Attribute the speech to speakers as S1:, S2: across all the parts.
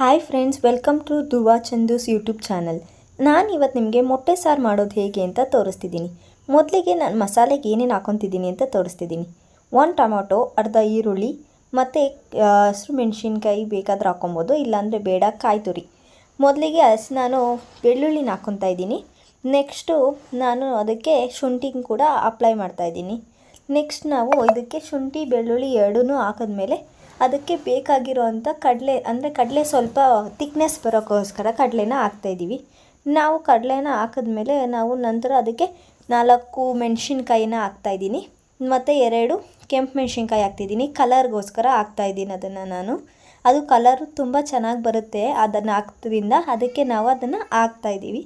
S1: Hi friends welcome to Dhruva Chandu's YouTube channel ನಾನು ಇವತ್ತು ನಿಮಗೆ ಮೊಟ್ಟೆ ಸಾರು ಮಾಡೋದು ಹೇಗೆ ಅಂತ ತೋರಿಸ್ತಿದ್ದೀನಿ. ಮೊದಲಿಗೆ ನಾನು ಮಸಾಲೆಗೆ ಏನೇನು ಹಾಕೊತಿದ್ದೀನಿ ಅಂತ ತೋರಿಸ್ತಿದ್ದೀನಿ. ಒಂದು ಟೊಮೊಟೊ, ಅರ್ಧ ಈರುಳ್ಳಿ, ಮತ್ತು ಹಸಿರು ಮೆಣಸಿನ್ಕಾಯಿ ಬೇಕಾದ್ರೆ ಹಾಕೊಬೋದು, ಇಲ್ಲಾಂದರೆ ಬೇಡ, ಕಾಯಿ ತುರಿ. ಮೊದಲಿಗೆ ಹಸಿ ನಾನು ಬೆಳ್ಳುಳ್ಳಿನ ಹಾಕ್ಕೊತಾ ಇದ್ದೀನಿ. ನೆಕ್ಸ್ಟು ನಾನು ಅದಕ್ಕೆ ಶುಂಠಿ ಕೂಡ ಅಪ್ಲೈ ಮಾಡ್ತಾಯಿದ್ದೀನಿ ನೆಕ್ಸ್ಟ್ ನಾವು ಇದಕ್ಕೆ ಶುಂಠಿ, ಬೆಳ್ಳುಳ್ಳಿ ಎರಡೂ ಹಾಕಿದ್ಮೇಲೆ ಅದಕ್ಕೆ ಬೇಕಾಗಿರೋವಂಥ ಕಡಲೆ, ಅಂದರೆ ಕಡಲೆ ಸ್ವಲ್ಪ ತಿಕ್ನೆಸ್ ಬರೋಕ್ಕೋಸ್ಕರ ಕಡಲೆನ ಹಾಕ್ತಾಯಿದ್ದೀವಿ ನಾವು ಕಡಲೆನ ಹಾಕಿದ್ಮೇಲೆ ನಾವು ನಂತರ ಅದಕ್ಕೆ ನಾಲ್ಕು ಮೆಣಸಿನ್ಕಾಯಿನ ಹಾಕ್ತಾಯಿದ್ದೀನಿ ಮತ್ತು ಎರಡು ಕೆಂಪು ಮೆಣಸಿನ್ಕಾಯಿ ಹಾಕ್ತಿದ್ದೀನಿ ಕಲರ್ಗೋಸ್ಕರ ಹಾಕ್ತಾಯಿದ್ದೀನಿ ಅದನ್ನು ನಾನು. ಅದು ಕಲರು ತುಂಬ ಚೆನ್ನಾಗಿ ಬರುತ್ತೆ ಅದನ್ನು ಹಾಕೋದ್ರಿಂದ ಅದಕ್ಕೆ ನಾವು ಅದನ್ನು ಹಾಕ್ತಾಯಿದ್ದೀವಿ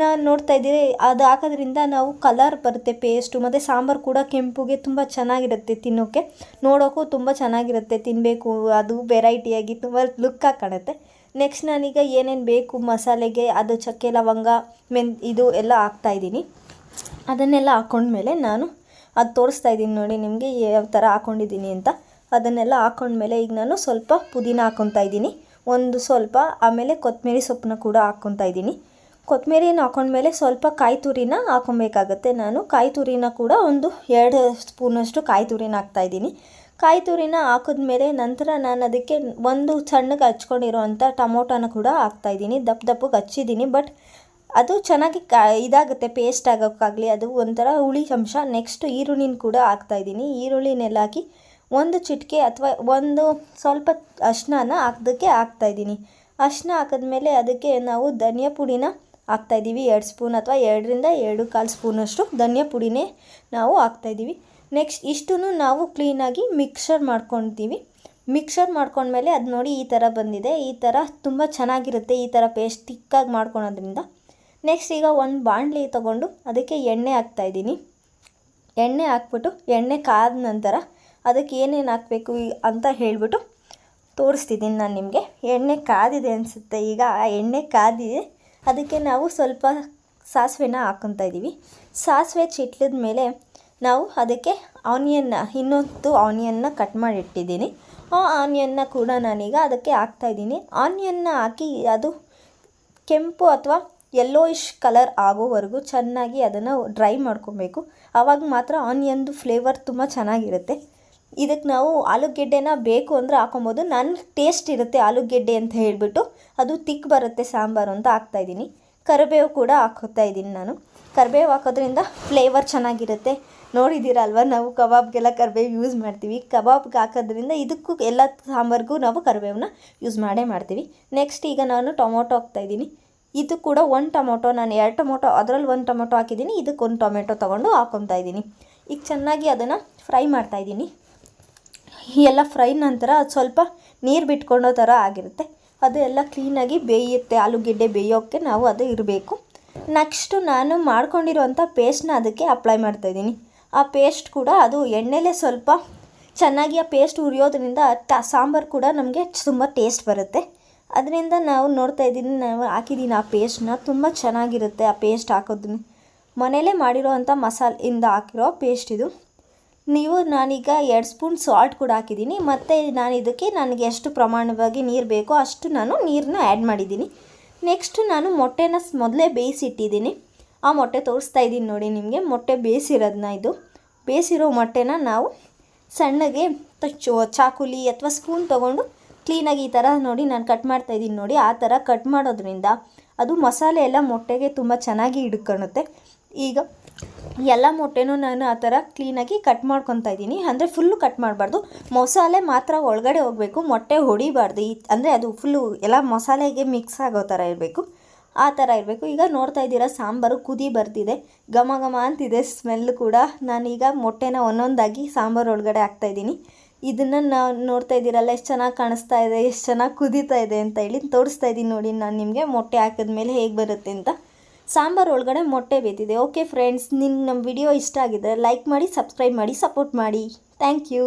S1: ನಾನು ನೋಡ್ತಾ ಇದ್ದೀರಿ, ಅದು ಹಾಕೋದ್ರಿಂದ ನಾವು ಕಲರ್ ಬರುತ್ತೆ ಪೇಸ್ಟು ಮತ್ತು ಸಾಂಬಾರು ಕೂಡ ಕೆಂಪುಗೆ ತುಂಬ ಚೆನ್ನಾಗಿರುತ್ತೆ ತಿನ್ನೋಕ್ಕೆ ನೋಡೋಕ್ಕೂ ತುಂಬ ಚೆನ್ನಾಗಿರುತ್ತೆ ತಿನ್ನಬೇಕು ಅದು ವೆರೈಟಿಯಾಗಿ ತುಂಬ ಲುಕ್ಕಾಗಿ ಕಾಣುತ್ತೆ. ನೆಕ್ಸ್ಟ್ ನಾನೀಗ ಏನೇನು ಬೇಕು, ಮಸಾಲೆಗೆ ಅದು ಚಕ್ಕೆ, ಲವಂಗ, ಮೆನ್, ಇದು ಎಲ್ಲ ಹಾಕ್ತಾಯಿದ್ದೀನಿ ಅದನ್ನೆಲ್ಲ ಹಾಕ್ಕೊಂಡ್ಮೇಲೆ ನಾನು ಅದು ತೋರಿಸ್ತಾ ಇದ್ದೀನಿ ನೋಡಿ ನಿಮಗೆ ಯಾವ ಥರ ಹಾಕ್ಕೊಂಡಿದ್ದೀನಿ ಅಂತ. ಅದನ್ನೆಲ್ಲ ಹಾಕ್ಕೊಂಡ್ಮೇಲೆ ಈಗ ನಾನು ಸ್ವಲ್ಪ ಪುದೀನ ಹಾಕ್ಕೊತಾ ಇದ್ದೀನಿ. ಒಂದು ಸ್ವಲ್ಪ, ಆಮೇಲೆ ಕೊತ್ತಂಬರಿ ಸೊಪ್ಪನ್ನ ಕೂಡ ಹಾಕ್ಕೊತಾ ಇದ್ದೀನಿ. ಕೊತ್ತಂಬರಿನ ಹಾಕೊಂಡ್ಮೇಲೆ ಸ್ವಲ್ಪ ಕಾಯಿ ತುರಿನ ಹಾಕೊಬೇಕಾಗತ್ತೆ. ನಾನು ಕಾಯಿ ತುರಿನ ಕೂಡ ಒಂದು ಎರಡು ಸ್ಪೂನಷ್ಟು ಕಾಯಿ ತುರಿನ ಹಾಕ್ತಾ ಇದ್ದೀನಿ. ಕಾಯಿ ತುರಿನ ಹಾಕಿದ್ಮೇಲೆ ನಂತರ ನಾನು ಅದಕ್ಕೆ ಒಂದು ಸಣ್ಣಗೆ ಹಚ್ಕೊಂಡಿರೋವಂಥ ಟೊಮೊಟೊನ ಕೂಡ ಹಾಕ್ತಾಯಿದ್ದೀನಿ ದಪ್ಪ ದಪ್ಪಗೆ ಹಚ್ಚಿದ್ದೀನಿ, ಬಟ್ ಅದು ಚೆನ್ನಾಗಿ ಕಾ ಇದಾಗುತ್ತೆ, ಪೇಸ್ಟ್ ಆಗೋಕ್ಕಾಗಲಿ. ಅದು ಒಂಥರ ಹುಳಿ ಅಂಶ. ನೆಕ್ಸ್ಟ್ ಈರುಳ್ಳಿನ ಕೂಡ ಹಾಕ್ತಾಯಿದ್ದೀನಿ ಈರುಳ್ಳಿನೆಲ್ಲ ಹಾಕಿ ಒಂದು ಚಿಟಿಕೆ ಅಥವಾ ಒಂದು ಸ್ವಲ್ಪ ಅರ್ಶಿನ ಹಾಕೋದಕ್ಕೆ ಹಾಕ್ತಾಯಿದ್ದೀನಿ ಅರ್ಶಿನ ಹಾಕಿದ್ಮೇಲೆ ಅದಕ್ಕೆ ನಾವು ಧನಿಯಾ ಪುಡಿನ ಹಾಕ್ತಾಯಿದ್ದೀವಿ ಎರಡು ಸ್ಪೂನ್ ಅಥವಾ ಎರಡರಿಂದ ಎರಡು ಕಾಲು ಸ್ಪೂನಷ್ಟು ಧನಿಯಾ ಪುಡಿನೇ ನಾವು ಹಾಕ್ತಾಯಿದ್ದೀವಿ ನೆಕ್ಸ್ಟ್ ಇಷ್ಟು ನಾವು ಕ್ಲೀನಾಗಿ ಮಿಕ್ಸರ್ ಮಾಡ್ಕೊತೀವಿ ಮಿಕ್ಸರ್ ಮಾಡ್ಕೊಂಡ್ಮೇಲೆ ಅದು ನೋಡಿ ಈ ಥರ ಬಂದಿದೆ. ಈ ಥರ ತುಂಬ ಚೆನ್ನಾಗಿರುತ್ತೆ. ಈ ಥರ ಪೇಸ್ಟ್ ತಿಕ್ಕಾಗಿ ಮಾಡ್ಕೊಳೋದ್ರಿಂದ. ನೆಕ್ಸ್ಟ್ ಈಗ ಒಂದು ಬಾಣಲಿ ತೊಗೊಂಡು ಅದಕ್ಕೆ ಎಣ್ಣೆ ಹಾಕ್ತಾಯಿದ್ದೀನಿ ಎಣ್ಣೆ ಹಾಕ್ಬಿಟ್ಟು ಎಣ್ಣೆ ಕಾದ ನಂತರ ಅದಕ್ಕೆ ಏನೇನು ಹಾಕಬೇಕು ಅಂತ ಹೇಳಿಬಿಟ್ಟು ತೋರಿಸ್ತಿದ್ದೀನಿ ನಾನು ನಿಮಗೆ. ಎಣ್ಣೆ ಕಾದಿದೆ ಅನಿಸುತ್ತೆ. ಈಗ ಆ ಎಣ್ಣೆ ಕಾದಿದೆ. ಅದಕ್ಕೆ ನಾವು ಸ್ವಲ್ಪ ಸಾಸಿವೆನ ಹಾಕ್ಕೊತಾ ಇದ್ದೀವಿ. ಸಾಸಿವೆ ಚಿಟ್ಲದ ಮೇಲೆ ನಾವು ಅದಕ್ಕೆ ಆನಿಯನ್ನ, ಇನ್ನೊಂದು ಆನಿಯನ್ನ ಕಟ್ ಮಾಡಿ ಇಟ್ಟಿದ್ದೀನಿ. ಆ ಆನಿಯನ್ನ ಕೂಡ ನಾನೀಗ ಅದಕ್ಕೆ ಹಾಕ್ತಾಯಿದ್ದೀನಿ ಆನಿಯನ್ನ ಹಾಕಿ ಅದು ಕೆಂಪು ಅಥವಾ ಯೆಲ್ಲೋಯಿಶ್ ಕಲರ್ ಆಗೋವರೆಗೂ ಚೆನ್ನಾಗಿ ಅದನ್ನು ಡ್ರೈ ಮಾಡ್ಕೊಬೇಕು. ಆವಾಗ ಮಾತ್ರ ಆನಿಯನ್ದು ಫ್ಲೇವರ್ ತುಂಬ ಚೆನ್ನಾಗಿರುತ್ತೆ. ಇದಕ್ಕೆ ನಾವು ಆಲೂಗೆಡ್ಡೆನ ಬೇಕು ಅಂದರೆ ಹಾಕೊಬೋದು. ನನ್ನ ಟೇಸ್ಟ್ ಇರುತ್ತೆ ಆಲೂಗೆಡ್ಡೆ ಅಂತ ಹೇಳಿಬಿಟ್ಟು. ಅದು ತಿಕ್ ಬರುತ್ತೆ ಸಾಂಬಾರು ಅಂತ ಹಾಕ್ತಾಯಿದ್ದೀನಿ ಕರಿಬೇವು ಕೂಡ ಹಾಕೋತಾ ಇದ್ದೀನಿ ನಾನು. ಕರಿಬೇವು ಹಾಕೋದ್ರಿಂದ ಫ್ಲೇವರ್ ಚೆನ್ನಾಗಿರುತ್ತೆ. ನೋಡಿದ್ದೀರಲ್ವ, ನಾವು ಕಬಾಬ್ಗೆಲ್ಲ ಕರಿಬೇವು ಯೂಸ್ ಮಾಡ್ತೀವಿ. ಕಬಾಬ್ಗೆ ಹಾಕೋದ್ರಿಂದ ಇದಕ್ಕೂ ಎಲ್ಲ ಸಾಂಬಾರಿಗೂ ನಾವು ಕರಿಬೇವನ್ನ ಯೂಸ್ ಮಾಡೇ ಮಾಡ್ತೀವಿ. ನೆಕ್ಸ್ಟ್ ಈಗ ನಾನು ಟೊಮೊಟೊ ಹಾಕ್ತಾಯಿದ್ದೀನಿ ಇದು ಕೂಡ ಒಂದು ಟೊಮೊಟೊ, ನಾನು ಎರಡು ಟೊಮೊಟೊ, ಅದರಲ್ಲಿ ಒಂದು ಟೊಮೊಟೊ ಹಾಕಿದ್ದೀನಿ. ಇದಕ್ಕೊಂದು ಟೊಮೆಟೊ ತೊಗೊಂಡು ಹಾಕೊತಾ ಇದ್ದೀನಿ. ಈಗ ಚೆನ್ನಾಗಿ ಅದನ್ನು ಫ್ರೈ ಮಾಡ್ತಾಯಿದ್ದೀನಿ ಎಲ್ಲ ಫ್ರೈ ನಂತರ ಅದು ಸ್ವಲ್ಪ ನೀರು ಬಿಟ್ಕೊಳ್ಳೋ ಥರ ಆಗಿರುತ್ತೆ. ಅದು ಎಲ್ಲ ಕ್ಲೀನಾಗಿ ಬೇಯುತ್ತೆ. ಆಲೂಗೆಡ್ಡೆ ಬೇಯೋಕ್ಕೆ ನಾವು ಅದು ಇರಬೇಕು. ನೆಕ್ಸ್ಟು ನಾನು ಮಾಡ್ಕೊಂಡಿರುವಂಥ ಪೇಸ್ಟ್ನ ಅದಕ್ಕೆ ಅಪ್ಲೈ ಮಾಡ್ತಾಯಿದ್ದೀನಿ ಆ ಪೇಸ್ಟ್ ಕೂಡ ಅದು ಎಣ್ಣೆಲೇ ಸ್ವಲ್ಪ ಚೆನ್ನಾಗಿ ಆ ಪೇಸ್ಟ್ ಉರಿಯೋದ್ರಿಂದ ಟ ಸಾಂಬಾರು ಕೂಡ ನಮಗೆ ತುಂಬ ಟೇಸ್ಟ್ ಬರುತ್ತೆ. ಅದರಿಂದ ನಾವು ನೋಡ್ತಾ ಇದ್ದೀನಿ, ನಾವು ಹಾಕಿದ್ದೀನಿ ಆ ಪೇಸ್ಟ್ನ ತುಂಬ ಚೆನ್ನಾಗಿರುತ್ತೆ ಆ ಪೇಸ್ಟ್ ಹಾಕೋದನ್ನ. ಮನೇಲೇ ಮಾಡಿರೋ ಅಂಥ ಮಸಾಲೆಯಿಂದ ಹಾಕಿರೋ ಪೇಸ್ಟ್ ಇದು. ನೀವು ನಾನೀಗ ಎರಡು ಸ್ಪೂನ್ ಸಾಲ್ಟ್ ಕೂಡ ಹಾಕಿದ್ದೀನಿ. ಮತ್ತು ನಾನು ಇದಕ್ಕೆ ನನಗೆ ಎಷ್ಟು ಪ್ರಮಾಣವಾಗಿ ನೀರು ಬೇಕೋ ಅಷ್ಟು ನಾನು ನೀರನ್ನ ಆ್ಯಡ್ ಮಾಡಿದ್ದೀನಿ. ನೆಕ್ಸ್ಟು ನಾನು ಮೊಟ್ಟೆನ ಮೊದಲೇ ಬೇಯಿಸಿಟ್ಟಿದ್ದೀನಿ. ಆ ಮೊಟ್ಟೆ ತೋರಿಸ್ತಾ ಇದ್ದೀನಿ ನೋಡಿ ನಿಮಗೆ. ಮೊಟ್ಟೆ ಬೇಯಿಸಿರೋದನ್ನ ಇದು. ಬೇಯಿಸಿರೋ ಮೊಟ್ಟೆನ ನಾವು ಸಣ್ಣಗೆ ಚಾಕುಲಿ ಅಥವಾ ಸ್ಪೂನ್ ತೊಗೊಂಡು ಕ್ಲೀನಾಗಿ ಈ ಥರ ನೋಡಿ ನಾನು ಕಟ್ ಮಾಡ್ತಾ ಇದ್ದೀನಿ ನೋಡಿ. ಆ ಥರ ಕಟ್ ಮಾಡೋದ್ರಿಂದ ಅದು ಮಸಾಲೆ ಎಲ್ಲ ಮೊಟ್ಟೆಗೆ ತುಂಬ ಚೆನ್ನಾಗಿ ಹಿಡ್ಕೊಳುತ್ತೆ ಈಗ ಎಲ್ಲ ಮೊಟ್ಟೆನೂ ನಾನು ಆ ಥರ ಕ್ಲೀನಾಗಿ ಕಟ್ ಮಾಡ್ಕೊತಾ ಇದ್ದೀನಿ. ಅಂದರೆ ಫುಲ್ಲು ಕಟ್ ಮಾಡಬಾರ್ದು. ಮಸಾಲೆ ಮಾತ್ರ ಒಳಗಡೆ ಹೋಗಬೇಕು. ಮೊಟ್ಟೆ ಹೊಡಿಬಾರ್ದು. ಈ ಅಂದರೆ ಅದು ಫುಲ್ಲು ಎಲ್ಲ ಮಸಾಲೆಗೆ ಮಿಕ್ಸ್ ಆಗೋ ಥರ ಇರಬೇಕು. ಆ ಥರ ಇರಬೇಕು. ಈಗ ನೋಡ್ತಾ ಇದ್ದೀರಾ, ಸಾಂಬಾರು ಕುದಿ ಬರ್ತಿದೆ. ಘಮ ಘಮ ಅಂತಿದೆ ಸ್ಮೆಲ್ ಕೂಡ. ನಾನೀಗ ಮೊಟ್ಟೆನ ಒಂದೊಂದಾಗಿ ಸಾಂಬಾರು ಒಳಗಡೆ ಹಾಕ್ತಾಯಿದ್ದೀನಿ ಇದನ್ನು ನಾವು ನೋಡ್ತಾ ಇದ್ದೀರಲ್ಲ, ಎಷ್ಟು ಚೆನ್ನಾಗಿ ಕಾಣಿಸ್ತಾ ಇದೆ, ಎಷ್ಟು ಚೆನ್ನಾಗಿ ಕುದೀತಾ ಇದೆ ಅಂತ ಹೇಳಿ ತೋರಿಸ್ತಾ ಇದ್ದೀನಿ ನೋಡಿ. ನಾನು ನಿಮಗೆ ಮೊಟ್ಟೆ ಹಾಕಿದ್ಮೇಲೆ ಹೇಗೆ ಬರುತ್ತೆ ಅಂತ. ಸಾಂಬಾರು ಒಳಗಡೆ ಮೊಟ್ಟೆ ಬೇತಿದೆ ಓಕೆ ಫ್ರೆಂಡ್ಸ್ ನಿನ್ನ ನಮ್ಮ ವಿಡಿಯೋ ಇಷ್ಟ ಆಗಿದೆ ಲೈಕ್ ಮಾಡಿ ಸಬ್ಸ್ಕ್ರೈಬ್ ಮಾಡಿ ಸಪೋರ್ಟ್ ಮಾಡಿ. Thank you